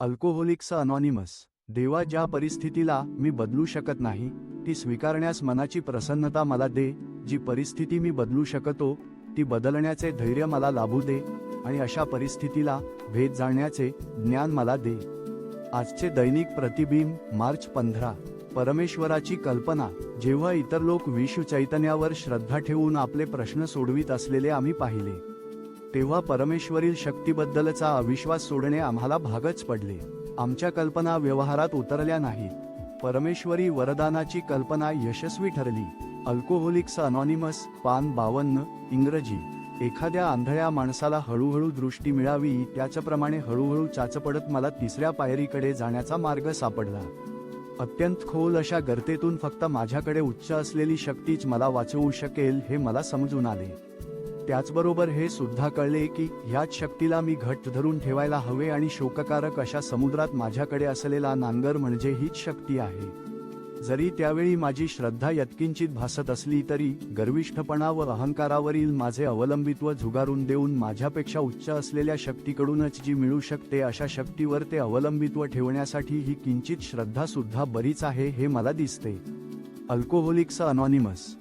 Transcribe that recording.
Alcoholics anonymous. देवा ज्या परिस्थितीला मी बदलू शकत नाही ती स्वीकारण्यास मनाची प्रसन्नता मला दे. जी परिस्थिती मी बदलू शकतो ती बदलण्याचे धैर्य मला लाभू दे आणि अशा परिस्थितीला भेद जाणण्याचे ज्ञान मला दे. आजचे दैनिक प्रतिबिंब मार्च पंधरा. परमेश्वराची कल्पना. जेव्हा इतर लोक विश्व चैतन्यावर श्रद्धा ठेवून आपले प्रश्न सोडवित असलेले आम्ही पाहिले. तेव्हा परमेश्वरील शक्तीबद्दलचा अविश्वास सोडणे आम्हाला भागच पडले. आमच्या कल्पना व्यवहारात उतरल्या नाहीत. परमेश्वरी वरदानाची कल्पना यशस्वी ठरली. अल्कोहोलिक्स अनॉनिमस पान बावन्न इंग्रजी. एखाद्या आंधळ्या माणसाला हळूहळू दृष्टी मिळावी त्याचप्रमाणे हळूहळू चाचपडत मला तिसऱ्या पायरीकडे जाण्याचा मार्ग सापडला. अत्यंत खोल अशा गर्तेतून फक्त माझ्याकडे उच्च असलेली शक्तीच मला वाचवू शकेल हे मला समजून आले. त्याचबरोबर हे सुद्धा कळले की ह्याच शक्तीला मी घट्ट धरून ठेवायला हवे आणि शोककारक अशा समुद्रात माझ्याकडे असलेला नांगर म्हणजे हीच शक्ती आहे. जरी त्यावेळी माझी श्रद्धा यत्किंचित भासत असली तरी गर्विष्ठपणा व अहंकारावरील माझे अवलंबित्व झुगारून देऊन माझ्यापेक्षा उच्च असलेल्या शक्तीकडूनच जी मिळू शकते अशा शक्तीवर ते अवलंबित्व ठेवण्यासाठी ही किंचित श्रद्धा सुद्धा बरीच आहे हे मला दिसते. Alcoholics anonymous